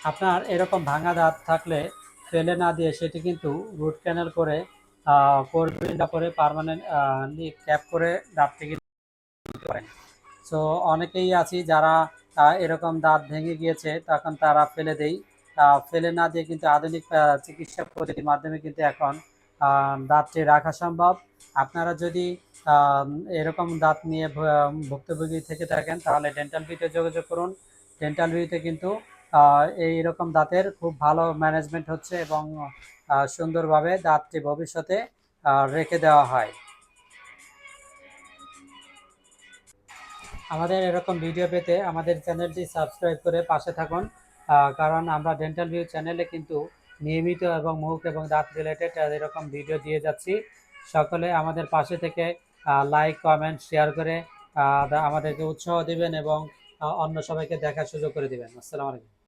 আপনার এরকম ভাঙা দাঁত থাকলে ফেলে না দিয়ে সেটি কিন্তু রুট ক্যানেল করে করবেন করে পারমানেন্ট ক্যাপ করে দাঁতটি কিন্তু সো অনেকেই আছি যারা এরকম দাঁত ভেঙে গিয়েছে, তখন তারা ফেলে দেই। ফেলে না দিয়ে কিন্তু আধুনিক চিকিৎসা পদ্ধতির মাধ্যমে কিন্তু এখন দাঁতটি রাখা সম্ভব। আপনারা যদি এরকম দাঁত নিয়ে ভুক্তভোগী থেকে থাকেন, তাহলে ডেন্টাল বিতে যোগাযোগ করুন। ডেন্টাল বিতে কিন্তু এই রকম দাঁতের খুব ভালো ম্যানেজমেন্ট হচ্ছে এবং সুন্দরভাবে দাঁতটি ভবিষ্যতে রেখে দেওয়া হয়। আমাদের এরকম ভিডিও পেতে আমাদের চ্যানেলটি সাবস্ক্রাইব করে পাশে থাকুন কারণ আমরা ডেন্টাল ভিউ চ্যানেলে কিন্তু নিয়মিত এবং মুখ এবং দাঁত রিলেটেড এরকম ভিডিও দিয়ে যাচ্ছি। সকলে আমাদের পাশে থেকে লাইক কমেন্ট শেয়ার করে আমাদেরকে উৎসাহ দিবেন এবং অন্য সবাইকে দেখার সুযোগ করে দিবেন। আসসালামু আলাইকুম।